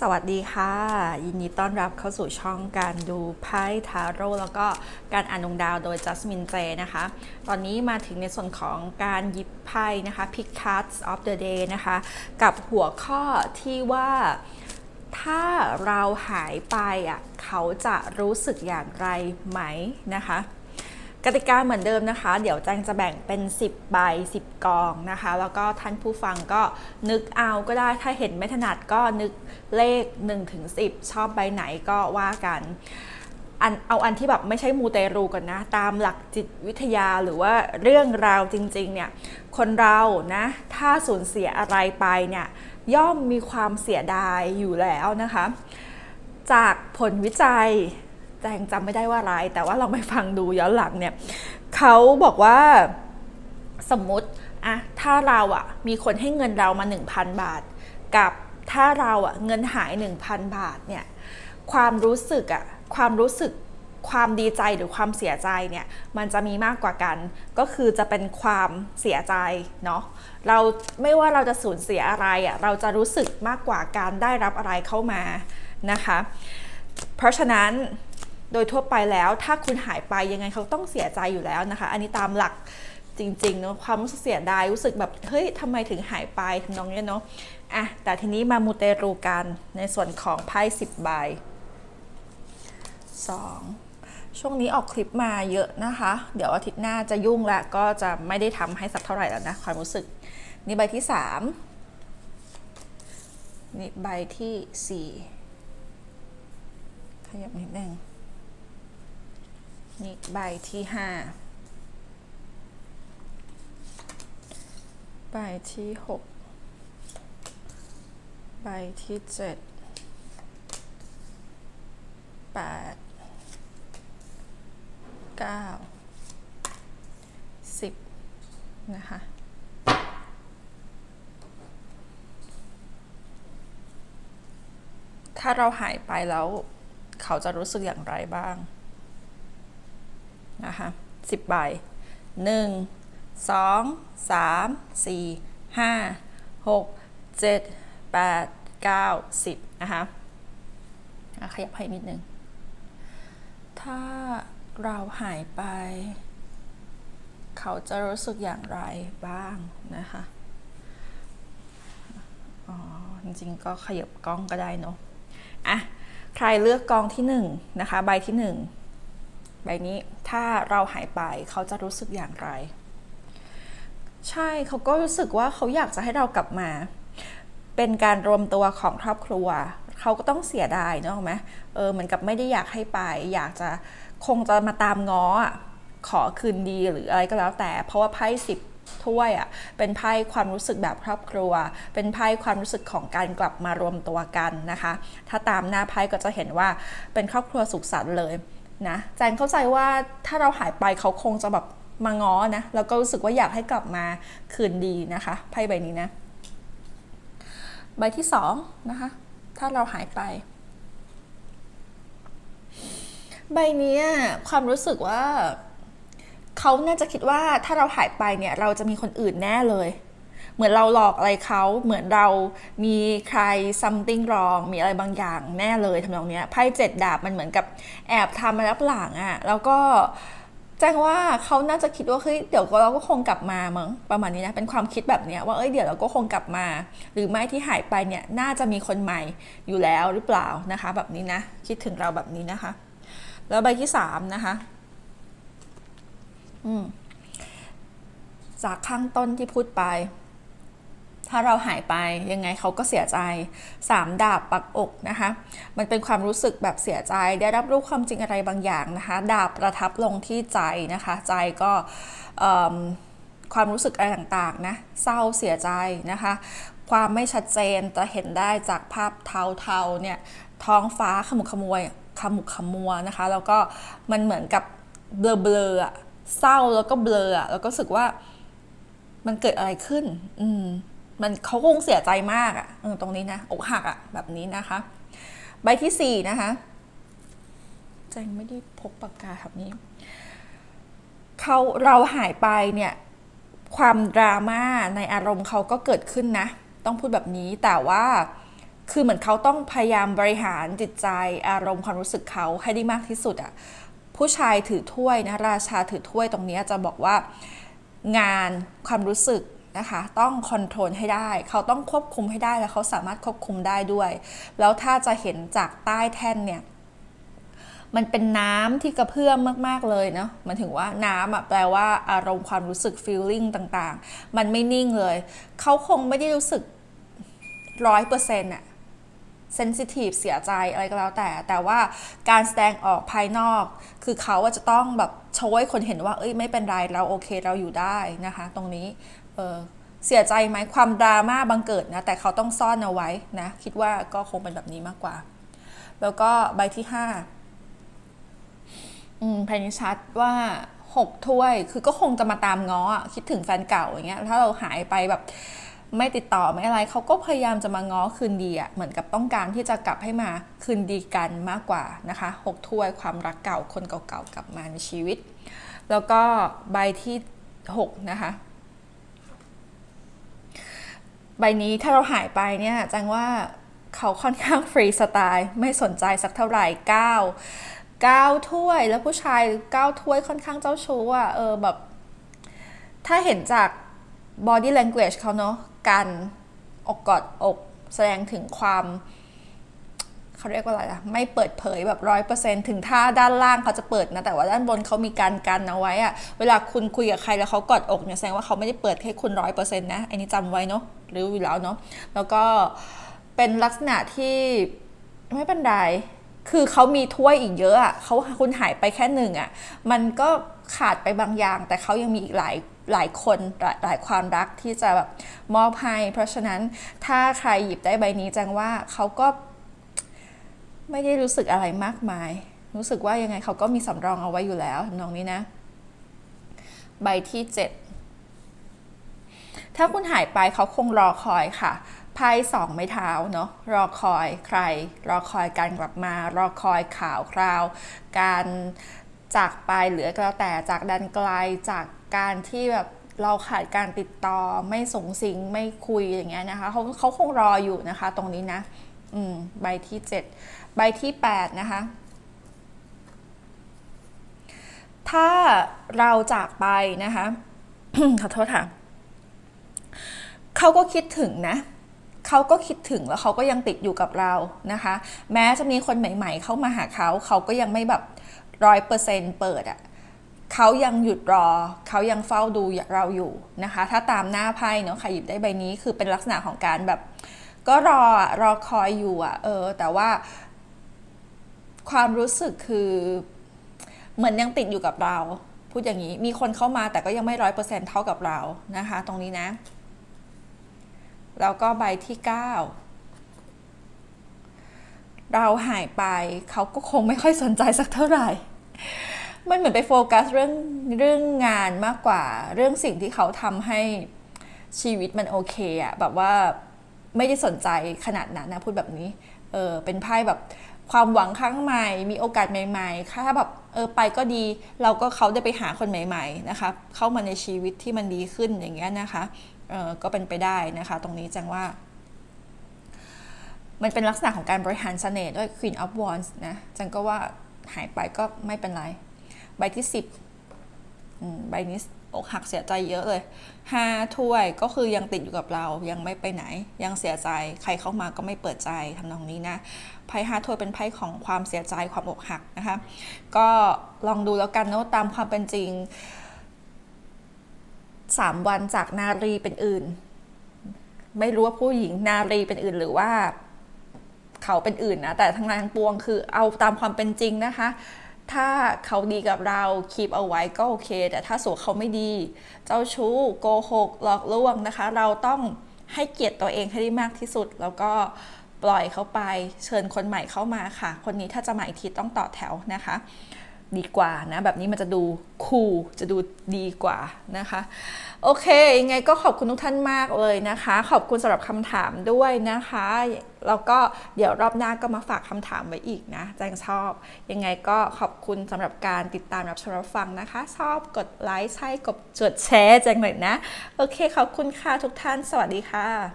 สวัสดีค่ะ ยินดีต้อนรับเข้าสู่ช่องการดูไพ่ทาโร่แล้วก็การอ่านดวงดาวโดยจัสมินเจนะคะ ตอนนี้มาถึงในส่วนของการหยิบไพ่นะคะ Pick Cards of the Day นะคะ กับหัวข้อที่ว่าถ้าเราหายไปอะเขาจะรู้สึกอย่างไรไหมนะคะ กติกาเหมือนเดิมนะคะ เดี๋ยวแจงจะแบ่งเป็น 10ใบ10 กองนะคะ แล้วก็ท่านผู้ฟังก็นึกเอาก็ได้ถ้าเห็นไม่ถนัดก็นึกเลข1ถึง10 ชอบใบไหนก็ว่ากันอันเอาอันที่แบบไม่ใช่มูเตรูก่อนนะ ตามหลักจิตวิทยาหรือว่าเรื่องราวจริงๆเนี่ยคนเรานะถ้าสูญเสียอะไรไปเนี่ยย่อมมีความเสียดายอยู่แล้วนะคะ จากผลวิจัย แจงจำไม่ได้ว่าอะไรแต่ว่าลองไปฟังดูย้อนหลังเนี่ยเขาบอกว่าสมมติอะถ้าเราอะมีคนให้เงินเรามา 1,000 บาท กับถ้าเราอะเงินหาย 1,000 บาทเนี่ยความรู้สึกอะความรู้สึกความดีใจหรือความเสียใจเนี่ยมันจะมีมากกว่ากัน ก็คือจะเป็นความเสียใจเนาะเราไม่ว่าเราจะสูญเสียอะไรอะเราจะรู้สึกมากกว่าการได้รับอะไรเข้ามานะคะ เพราะฉะนั้น โดยทั่วไปแล้วถ้าคุณหายไปยังไงเขาต้องเสียใจอยู่แล้วนะคะ อันนี้ตามหลักจริงๆเนาะความรู้สึกเสียดายรู้สึกแบบเฮ้ยทำไมถึงหายไปทำนองนี้เนาะอะแต่ทีนี้มามูเตรูกันในส่วนของไพ่สิบใบสองช่วงนี้ออกคลิปมาเยอะนะคะ เดี๋ยวอาทิตย์หน้าจะยุ่งล้วก็จะไม่ได้ทำให้สักเท่าไหร่แล้วนะความรู้สึก นี่ใบที่สามนี่ใบที่สี่ขยับนิดนึง นี่ใบที่ห้าใบที่หกใบที่เจ็ดแปดเก้าสิบนะคะถ้าเราหายไปแล้ว เขาจะรู้สึกอย่างไรบ้าง นะคะสิบใบหนึ่งสองสามสี่ห้าหกเจ็ดแปดเก้าสิบนะคะขยับให้นิดนึง ถ้าเราหายไป เขาจะรู้สึกอย่างไรบ้างนะคะอ๋อจริงๆก็ขยับกล้องก็ได้เนาะอะใครเลือกกองที่หนึ่งนะคะใบที่หนึ่ง ใบนี้ถ้าเราหายไปเขาจะรู้สึกอย่างไร ใช่เขาก็รู้สึกว่าเขาอยากจะให้เรากลับมา เป็นการรวมตัวของครอบครัว เขาก็ต้องเสียดายเนอะไหมเออเหมือนกับไม่ได้อยากให้ไป อยากจะคงจะมาตามง้อขอคืนดีหรืออะไรก็แล้วแต่ เพราะว่าไพ่สิบถ้วยอะเป็นไพ่ความรู้สึกแบบครอบครัว เป็นไพ่ความรู้สึกของการกลับมารวมตัวกันนะคะ ถ้าตามหน้าไพ่ก็จะเห็นว่าเป็นครอบครัวสุขสันต์เลย นะแจนเข้าใจว่าถ้าเราหายไปเขาคงจะแบบมาง้อนะแล้วก็รู้สึกว่าอยากให้กลับมาคืนดีนะคะไพ่ใบนี้นะ ใบที่สองนะคะ ถ้าเราหายไป ใบนี้ความรู้สึกว่าเขาน่าจะคิดว่าถ้าเราหายไปเนี่ย เราจะมีคนอื่นแน่เลย เหมือนเราหลอกอะไรเขาเหมือนเรามีใคร something wrong มีอะไรบางอย่างแน่เลยทำนองนี้ไพ่เจ็ดดาบมันเหมือนกับแอบทำมารับหลังอะ่ะแล้วก็แจ้งว่าเขาน่าจะคิดว่าเฮ้ยเดี๋ยวเราก็คงกลับมามั้งประมาณนี้นะเป็นความคิดแบบนี้ว่าเอ้ยเดี๋ยวเราก็คงกลับมา หรือไม่ที่หายไปเนี่ยน่าจะมีคนใหม่อยู่แล้วหรือเปล่านะคะ แบบนี้นะคิดถึงเราแบบนี้นะคะ แล้วใบที่สามนะคะอืมจากข้างต้นที่พูดไป ถ้าเราหายไปยังไงเขาก็เสียใจ 3 ดาบปักอกนะคะ มันเป็นความรู้สึกแบบเสียใจ ได้รับรู้ความจริงอะไรบางอย่างนะคะ ดาบประทับลงที่ใจนะคะ ใจก็ความรู้สึกอะไรต่างๆนะเศร้าเสียใจนะคะ ความไม่ชัดเจนจะเห็นได้จากภาพเทาๆเนี่ยท้องฟ้าขมุกขมวยขมุกขมัวนะคะ แล้วก็มันเหมือนกับเบลอเบลอเศร้าแล้วก็เบลอแล้วก็รู้สึกว่ามันเกิดอะไรขึ้น อืม มันเขาคงเสียใจมากอะ่ะตรงนี้นะอกหักอะ่ะแบบนี้นะคะ ใบที่สี่นะคะแจงไม่ได้พกปากกาแบบนี้เขาเราหายไปเนี่ยความดราม่าในอารมณ์เขาก็เกิดขึ้นนะ ต้องพูดแบบนี้แต่ว่าคือเหมือนเขาต้องพยายามบริหารจิตใจอารมณ์ความรู้สึกเขาให้ได้มากที่สุดอะผู้ชายถือถ้วยนะราชาถือถ้วยตรงนี้จะบอกว่างานความรู้สึก นะคะต้องคอนโทรลให้ได้ เขาต้องควบคุมให้ได้แล้วเขาสามารถควบคุมได้ด้วย แล้วถ้าจะเห็นจากใต้แท่นเนี่ยมันเป็นน้ำที่กระเพื่อมมาก ๆ เลยเนาะมันถึงว่าน้ำอะแปลว่าอารมณ์ความรู้สึก feeling ต่างๆ มันไม่นิ่งเลย เขาคงไม่ได้รู้สึกร้อยเปอร์เซ็นต์อะเซนซิทีฟเสียใจอะไรก็แล้วแต่ แต่ว่าการแสดงออกภายนอก คือเขาจะต้องแบบโชว์ให้คนเห็นว่า เอ้ยไม่เป็นไรเราโอเคเราอยู่ได้นะคะ ตรงนี้ เเสียใจไหมความดราม่าบังเกิดนะแต่เขาต้องซ่อนเอาไว้นะคิดว่าก็คงเป็นแบบนี้มากกว่า แล้วก็ใบที่ห้าอืมภายในชัดว่าหกถ้วย คือก็คงจะมาตามง้อคิดถึงแฟนเก่าอย่างเงี้ยถ้าเราหายไปแบบไม่ติดต่อไม่อะไรเขาก็พยายามจะมาง้อคืนดีอะเหมือนกับต้องการที่จะกลับให้มาคืนดีกันมากกว่านะคะหกถ้วยความรักเก่าคนเก่าๆกลับมาในชีวิต แล้วก็ใบที่ 6 นะคะ ใบนี้ถ้าเราหายไปเนี่ยจังว่าเขาค่อนข้างฟรีสไตล์ไม่สนใจสักเท่าไหร่9 9ถ้วยแล้วผู้ชาย9ถ้วยค่อนข้างเจ้าชู้อะเออแบบ ถ้าเห็นจาก body language เขาเนาะการอกกอดอกแสดงถึงความเขาเรียกว่าอะไรล่ะไม่เปิดเผยแบบร้อยเปอร์เซ็นถึงถ้าด้านล่างเขาจะเปิดนะ แต่ว่าด้านบนเขามีการกันเอาไว้อะเวลาคุณคุยกับใครแล้วเขากอดอกเนี่ยแสดงว่าเขาไม่ได้เปิดให้คุณร้อยเปอร์เซ็นต์นะอันนี้จำไว้เนาะ รืออยู่แล้วเนาะแล้วก็เป็นลักษณะที่ไม่เป็นไรคือเขามีถ้วยอีกเยอะอะเขาคุณหายไปแค่หนึ่งอะมันก็ขาดไปบางอย่าง แต่เขายังมีอีกหลายหลายคนหลายหลายความรักที่จะแบบมอบให้ เพราะฉะนั้นถ้าใครหยิบได้ใบนี้จังว่าเขาก็ ไม่ได้รู้สึกอะไรมากมาย รู้สึกว่ายังไงเขาก็มีสำรองเอาไว้อยู่แล้วน้องนี้นะ ใบที่7 ถ้าคุณหายไปเขาคงรอคอยค่ะไพ่สองไม้เท้าเนาะรอคอยใคร รอคอยการกลับมา รอคอยข่าวคราว การจากไปหรือก็แล้วแต่จากดันไกลจากการที่แบบเราขาดการติดต่อไม่ส่งสิงไม่คุยอย่างเงี้ยนะคะเขาเขาคงรออยู่นะคะ ตรงนี้นะ อืมใบที่ 7 ใบที่ 8 นะคะ ถ้าเราจากไปนะคะ ขอโทษค่ะ เขาก็คิดถึงนะเขาก็คิดถึงแล้วเขาก็ยังติดอยู่กับเรานะคะ แม้จะมีคนใหม่ ๆ เข้ามาหาเขาเขาก็ยังไม่แบบร้อยเปอร์เซ็นต์เปิดอะ่ะเขายังหยุดรอ เขายังเฝ้าดูเราอยู่นะคะ ถ้าตามหน้าไพ่เนาะใครหยิบได้ใบนี้คือเป็นลักษณะของการแบบ ก็รอรอคอยอยู่อะ่ะเออ แต่ว่า ความรู้สึกคือเหมือนยังติดอยู่กับเรา พูดอย่างนี้มีคนเข้ามาแต่ก็ยังไม่ร้อยเปอร์เซ็นต์เท่ากับเรานะคะ ตรงนี้นะ แล้วก็ใบที่ 9 เราหายไปเขาก็คงไม่ค่อยสนใจสักเท่าไหร่ มันเหมือนไปโฟกัสเรื่องเรื่องงานมากกว่า เรื่องสิ่งที่เขาทำให้ชีวิตมันโอเคอะแบบว่าไม่ได้สนใจขนาดนั้นนะพูดแบบนี้ เออเป็นไพ่แบบความหวังครั้งใหม่ มีโอกาสใหม่ๆ ถ้าแบบเออไปก็ดี เราก็เขาได้ไปหาคนใหม่ ๆ นะคะ เข้ามาในชีวิตที่มันดีขึ้นอย่างเงี้ยนะคะ ก็เป็นไปได้นะคะ ตรงนี้จังว่า มันเป็นลักษณะของการบริหารเสน่ห์ด้วย Queen of Wands นะจังก็ว่าหายไปก็ไม่เป็นไร ใบที่ 10 ใบนี้อกหักเสียใจเยอะเลยห้าถ้วยก็คือยังติดอยู่กับเรายังไม่ไปไหน ยังเสียใจใครเข้ามาก็ไม่เปิดใจทำนองนี้นะไพ่ห้าถ้วยเป็นไพ่ของความเสียใจความอกหักนะคะ ก็ลองดูแล้วกันนะตามความเป็นจริง สามวันจากนารีเป็นอื่น ไม่รู้ว่าผู้หญิงนารีเป็นอื่นหรือว่าเขาเป็นอื่นนะ แต่ทั้งนั้นปวงคือเอาตามความเป็นจริงนะคะ ถ้าเขาดีกับเราคีบเอาไว้ก็โอเค แต่ถ้าสูเขาไม่ดี เจ้าชู้โกหกหลอกลวงนะคะ เราต้องให้เกียรติตัวเองให้ได้มากที่สุด แล้วก็ปล่อยเขาไปเชิญคนใหม่เข้ามาค่ะ คนนี้ถ้าจะมาอีกทีต้องต่อแถวนะคะ ดีกว่านะ แบบนี้มันจะดูคูลจะดูดีกว่านะคะ โอเค ยังไงก็ขอบคุณทุกท่านมากเลยนะคะ ขอบคุณสำหรับคำถามด้วยนะคะ แล้วก็เดี๋ยวรอบหน้าก็มาฝากคำถามไว้อีกนะแจงชอบ ยังไงก็ขอบคุณสำหรับการติดตามรับชมรับฟังนะคะ ชอบกดไลค์ใช่กดจดแชร์แจงหน่อยนะ โอเค ขอบคุณค่ะทุกท่าน สวัสดีค่ะ